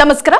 ನಮಸ್ಕಾರ.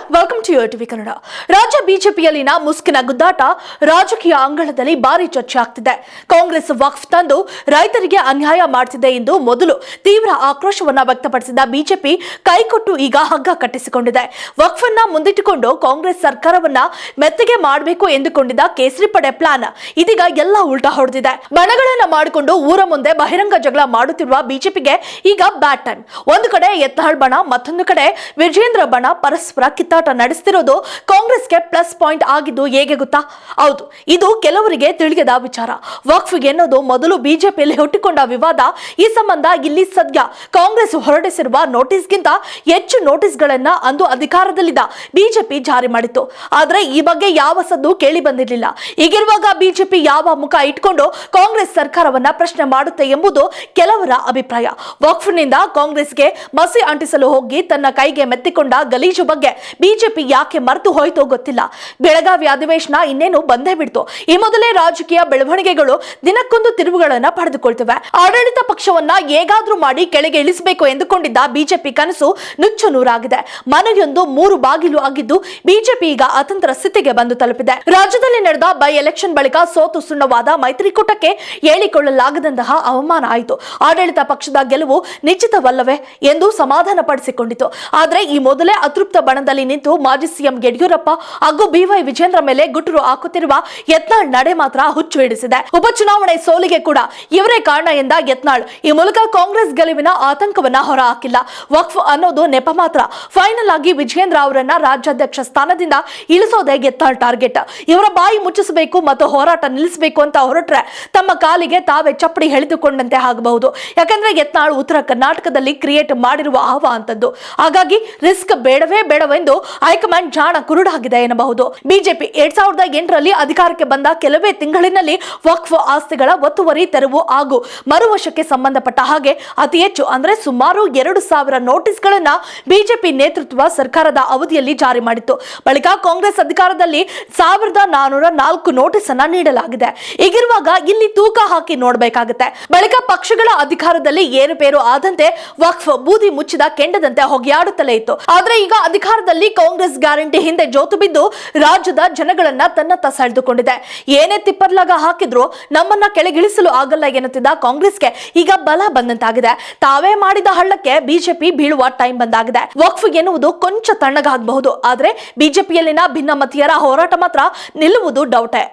ಟಿವಿ ಕನ್ನಡ. ರಾಜ್ಯ ಬಿಜೆಪಿಯಲ್ಲಿನ ಮುಸ್ಕಿನ ಗುದ್ದಾಟ ರಾಜಕೀಯ ಅಂಗಳದಲ್ಲಿ ಭಾರಿ ಚರ್ಚೆ ಆಗ್ತಿದೆ. ಕಾಂಗ್ರೆಸ್ ವಕ್ಫ್ ತಂದು ರೈತರಿಗೆ ಅನ್ಯಾಯ ಮಾಡ್ತಿದೆ ಎಂದು ಮೊದಲು ತೀವ್ರ ಆಕ್ರೋಶವನ್ನ ವ್ಯಕ್ತಪಡಿಸಿದ ಬಿಜೆಪಿ ಕೈಕೊಟ್ಟು ಈಗ ಹಗ್ಗ ಕಟ್ಟಿಸಿಕೊಂಡಿದೆ. ವಕ್ಫ್ ಅನ್ನ ಮುಂದಿಟ್ಟುಕೊಂಡು ಕಾಂಗ್ರೆಸ್ ಸರ್ಕಾರವನ್ನ ಮೆತ್ತಗೆ ಮಾಡಬೇಕು ಎಂದುಕೊಂಡಿದ್ದ ಕೇಸರಿ ಪಡೆ ಪ್ಲಾನ್ ಇದೀಗ ಎಲ್ಲ ಉಲ್ಟಾ ಹೊಡೆದಿದೆ. ಬಣಗಳನ್ನ ಮಾಡಿಕೊಂಡು ಊರ ಮುಂದೆ ಬಹಿರಂಗ ಜಗಳ ಮಾಡುತ್ತಿರುವ ಬಿಜೆಪಿಗೆ ಈಗ ಬ್ಯಾಟನ್ ಒಂದು ಕಡೆ ಯತ್ನಾಳ್ ಬಣ, ಮತ್ತೊಂದು ಕಡೆ ವಿಜೇಂದ್ರ ಬಣ ಪರಸ್ಪರ ಕಿತ್ತಾಟ ನಡೆಸ್ತಿರೋದು ಕಾಂಗ್ರೆಸ್ಗೆ ಪ್ಲಸ್ ಪಾಯಿಂಟ್ ಆಗಿದ್ದು ಹೇಗೆ ಗೊತ್ತಾ? ಹೌದು, ಇದು ಕೆಲವರಿಗೆ ತಿಳಿಯದ ವಿಚಾರ. ವಕ್ಫ್ಗೆ ಎನ್ನೋದು ಮೊದಲು ಬಿಜೆಪಿಯಲ್ಲಿ ಹುಟ್ಟಿಕೊಂಡ ವಿವಾದ, ಈ ಸಂಬಂಧ ಇಲ್ಲಿ ಸದ್ಯ ಕಾಂಗ್ರೆಸ್ ಹೊರಡಿಸಿರುವ ನೋಟಿಸ್ಗಿಂತ ಹೆಚ್ಚು ನೋಟಿಸ್ಗಳನ್ನ ಅಂದು ಅಧಿಕಾರದಲ್ಲಿದ್ದ ಬಿಜೆಪಿ ಜಾರಿ ಮಾಡಿತ್ತು. ಆದ್ರೆ ಈ ಬಗ್ಗೆ ಯಾವ ಸದ್ದು ಕೇಳಿ ಬಂದಿರಲಿಲ್ಲ. ಹೀಗಿರುವಾಗ ಬಿಜೆಪಿ ಯಾವ ಮುಖ ಇಟ್ಕೊಂಡು ಕಾಂಗ್ರೆಸ್ ಸರ್ಕಾರವನ್ನ ಪ್ರಶ್ನೆ ಮಾಡುತ್ತೆ ಎಂಬುದು ಕೆಲವರ ಅಭಿಪ್ರಾಯ. ವಕ್ಫ್ನಿಂದ ಕಾಂಗ್ರೆಸ್ಗೆ ಮಸಿ ಅಂಟಿಸಲು ಹೋಗಿ ತನ್ನ ಕೈಗೆ ಮೆತ್ತಿಕೊಂಡ ಗಲೀಜು ಬಗ್ಗೆ ಬಿಜೆಪಿ ಯಾಕೆ ಮರೆತು ಹೋಯ್ತೋ ಗೊತ್ತಿಲ್ಲ. ಬೆಳಗಾವಿ ಅಧಿವೇಶನ ಇನ್ನೇನು ಬಂದೇ ಬಿಡ್ತು. ಈ ಮೊದಲೇ ರಾಜಕೀಯ ಬೆಳವಣಿಗೆಗಳು ದಿನಕ್ಕೊಂದು ತಿರುವುಗಳನ್ನ ಪಡೆದುಕೊಳ್ತಿವೆ. ಆಡಳಿತ ಪಕ್ಷವನ್ನ ಹೇಗಾದ್ರೂ ಮಾಡಿ ಕೆಳಗೆ ಇಳಿಸಬೇಕು ಎಂದುಕೊಂಡಿದ್ದ ಬಿಜೆಪಿ ಕನಸು ನುಚ್ಚು ನೂರಾಗಿದೆ. ಮನೆಯೊಂದು ಮೂರು ಬಾಗಿಲು ಆಗಿದ್ದು ಬಿಜೆಪಿ ಈಗ ಅತಂತ್ರ ಸ್ಥಿತಿಗೆ ಬಂದು ತಲುಪಿದೆ. ರಾಜ್ಯದಲ್ಲಿ ನಡೆದ ಬೈ ಎಲೆಕ್ಷನ್ ಬಳಿಕ ಸೋತು ಸುಣ್ಣವಾದ ಮೈತ್ರಿಕೂಟಕ್ಕೆ ಹೇಳಿಕೊಳ್ಳಲಾಗದಂತಹ ಅವಮಾನ ಆಯಿತು. ಆಡಳಿತ ಪಕ್ಷದ ಗೆಲುವು ನಿಶ್ಚಿತವಲ್ಲವೇ ಎಂದು ಸಮಾಧಾನ ಪಡಿಸಿಕೊಂಡಿತು ಆದರೆ ಈ ಮೊದಲೇ ಅತೃಪ್ತ ಬಣದಲ್ಲಿ ನಿಂತು ಮಾಜಿ ಸಿಎಂ ಯಡಿಯೂರಪ್ಪ ಹಾಗೂ ಬಿವೈ ವಿಜೇಂದ್ರ ಮೇಲೆ ಗುಟುರು ಹಾಕುತ್ತಿರುವ ಯತ್ನಾಳ್ ನಡೆ ಮಾತ್ರ ಹುಚ್ಚು ಹಿಡಿಸಿದೆ. ಉಪಚುನಾವಣೆ ಸೋಲಿಗೆ ಕೂಡ ಇವರೇ ಕಾರಣ ಎಂದ ಯತ್ನಾಳ್ ಈ ಮೂಲಕ ಕಾಂಗ್ರೆಸ್ ಗೆಲುವಿನ ಆತಂಕವನ್ನ ಹೊರಹಾಕಿಲ್ಲ. ವಕ್ಫ್ ಅನ್ನೋದು ನೆಪ ಮಾತ್ರ. ಫೈನಲ್ ಆಗಿ ವಿಜೇಂದ್ರ ಅವರನ್ನ ರಾಜ್ಯಾಧ್ಯಕ್ಷ ಸ್ಥಾನದಿಂದ ಇಳಿಸೋದೇ ಯತ್ನಾಳ್ ಟಾರ್ಗೆಟ್. ಇವರ ಬಾಯಿ ಮುಚ್ಚಿಸಬೇಕು ಮತ್ತು ಹೋರಾಟ ನಿಲ್ಲಿಸಬೇಕು ಅಂತ ಹೊರಟ್ರೆ ತಮ್ಮ ಕಾಲಿಗೆ ತಾವೇ ಚಪ್ಪಡಿ ಎಳೆದುಕೊಂಡಂತೆ ಆಗಬಹುದು. ಯಾಕಂದ್ರೆ ಯತ್ನಾಳ್ ಉತ್ತರ ಕರ್ನಾಟಕದಲ್ಲಿ ಕ್ರಿಯೇಟ್ ಮಾಡಿರುವ ಆವ ಅಂತದ್ದು ಹಾಗಾಗಿ ರಿಸ್ಕ್ ಬೇಡವೇ ಬೇಡವೆಂದು ಹೈಕಮಾಂಡ್ ಜಾಣ ಕುರುಡಾಗಿದೆ ಎನ್ನಬಹುದು. ಬಿಜೆಪಿ ಎರಡ್ ಸಾವಿರದ ಎಂಟರಲ್ಲಿ ಅಧಿಕಾರಕ್ಕೆ ಬಂದ ಕೆಲವೇ ತಿಂಗಳಿನಲ್ಲಿ ವಕ್ಫ್ ಆಸ್ತಿಗಳ ಒತ್ತುವರಿ, ತೆರವು ಹಾಗೂ ಮರುವಶಕ್ಕೆ ಸಂಬಂಧಪಟ್ಟ ಹಾಗೆ ಅತಿ ಹೆಚ್ಚು ಅಂದ್ರೆ ಸುಮಾರು ಎರಡು ಸಾವಿರ ನೋಟಿಸ್ಗಳನ್ನ ಬಿಜೆಪಿ ನೇತೃತ್ವ ಸರ್ಕಾರದ ಅವಧಿಯಲ್ಲಿ ಜಾರಿ ಮಾಡಿತ್ತು. ಬಳಿಕ ಕಾಂಗ್ರೆಸ್ ಅಧಿಕಾರದಲ್ಲಿ ಸಾವಿರದ ನಾನೂರ ನಾಲ್ಕು ನೋಟಿಸ್ ಅನ್ನ ನೀಡಲಾಗಿದೆ. ಈಗಿರುವಾಗ ಇಲ್ಲಿ ತೂಕ ಹಾಕಿ ನೋಡಬೇಕಾಗುತ್ತೆ. ಬಳಿಕ ಪಕ್ಷಗಳ ಅಧಿಕಾರದಲ್ಲಿ ಏರುಪೇರು ಆದಂತೆ ವಕ್ಫ್ ಬೂದಿ ಮುಚ್ಚಿದ ಕೆಂಡದಂತೆ ಹೊಗೆಯಾಡುತ್ತಲೇ ಇತ್ತು. ಆದ್ರೆ ಈಗ ಅಧಿಕಾರದಲ್ಲಿ ಕಾಂಗ್ರೆಸ್ ಗ್ಯಾರಂಟಿ ಹಿಂದೆ ಜೋತು ಬಿದ್ದು ರಾಜ್ಯದ ಜನಗಳನ್ನ ತನ್ನತ್ತ ಸೆಳೆದುಕೊಂಡಿದೆ. ಏನೇ ತಿಪ್ಪರ್ಲಾಗ ಹಾಕಿದ್ರು ನಮ್ಮನ್ನ ಕೆಳಗಿಳಿಸಲು ಆಗಲ್ಲ ಎನ್ನುತ್ತಿದ್ದ ಕಾಂಗ್ರೆಸ್ಗೆ ಈಗ ಬಲ ಬಂದಂತಾಗಿದೆ. ತಾವೇ ಮಾಡಿದ ಹಳ್ಳಕ್ಕೆ ಬಿಜೆಪಿ ಬೀಳುವ ಟೈಮ್ ಬಂದಾಗಿದೆ. ವಕ್ಫ್ ಎನ್ನುವುದು ಕೊಂಚ ತಣ್ಣಗಾಗಬಹುದು. ಆದ್ರೆ ಬಿಜೆಪಿಯಲ್ಲಿನ ಭಿನ್ನಮತೀಯರ ಹೋರಾಟ ಮಾತ್ರ ನಿಲ್ಲುವುದು ಡೌಟೆ.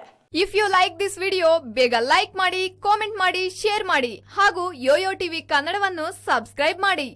If you like this video ಬೇಗ ಲೈಕ್ ಮಾಡಿ ಕಾಮೆಂಟ್ ಮಾಡಿ ಶೇರ್ ಮಾಡಿ ಹಾಗೂ ಯೋಯೋ ಟಿವಿ ಕನ್ನಡವನ್ನು ಸಬ್ಸ್ಕ್ರೈಬ್ ಮಾಡಿ.